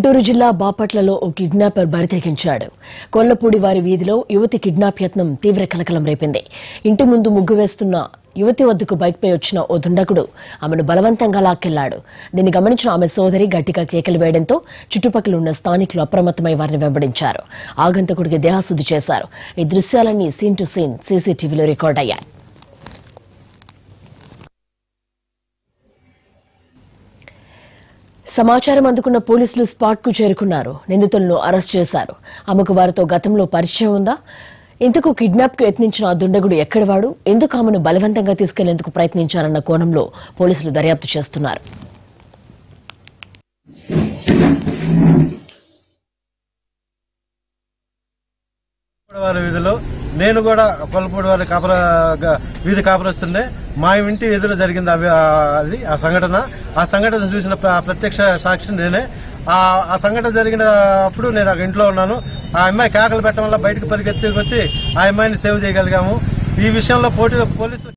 గుంటూరు జిల్లా బాపట్లలో ఓ కిడ్నాపర్ బరితెగించాడు. కొల్లపూడి వారి వీధిలో యువతి కిడ్నాప్ యత్నం తీవ్ర కలకలం రేపింది. ఇంటి ముందు ముగ్గు వేస్తున్న యువతి వద్దకు బైక్పై వచ్చిన ఓ దుండకుడు ఆమెను బలవంతంగా లాక్కెళ్ళాడు. దీన్ని గమనించిన ఆమె సోదరి గట్టిగా కేకలు వేయడంతో చుట్టుపక్కల ఉన్న స్థానికులు అప్రమత్తమై వారిని వెంబడించారు. ఆగంతకుడికి దేహశుద్ధి చేశారు. ఈ దృశ్యాలన్నీ సీన్ టు సీన్ సీసీటీవీలో రికార్డ్ సమాచారం అందుకున్న పోలీసులు స్పాట్కు చేరుకున్నారు. నిందితులను అరెస్ట్ చేశారు. ఆమెకు వారితో గతంలో పరిచయం ఉందా? ఇంతకు కిడ్నాప్కు యత్నించిన ఆ దుండగుడు ఎక్కడివాడు? ఎందుకు ఆమెను బలవంతంగా తీసుకెళ్ళేందుకు ప్రయత్నించారన్న కోణంలో పోలీసులు దర్యాప్తు చేస్తున్నారు. వీధిలో నేను కూడా కొల్లపూడి వారి కాపుర వీధి కాపురస్తుండే మా ఇంటి ఎదురు జరిగింది అవి అది ఆ సంఘటన. ఆ సంఘటన చూసిన ప్రత్యక్ష సాక్షి నేనే. ఆ సంఘటన జరిగిన అప్పుడు నేను అక్కడ ఇంట్లో ఉన్నాను. ఆ అమ్మాయి కేకలు పెట్టడం వల్ల బయటకు పరిగెత్తుకొచ్చి ఆ అమ్మాయిని సేవ్ చేయగలిగాము. ఈ విషయంలో పోటీ పోలీసులు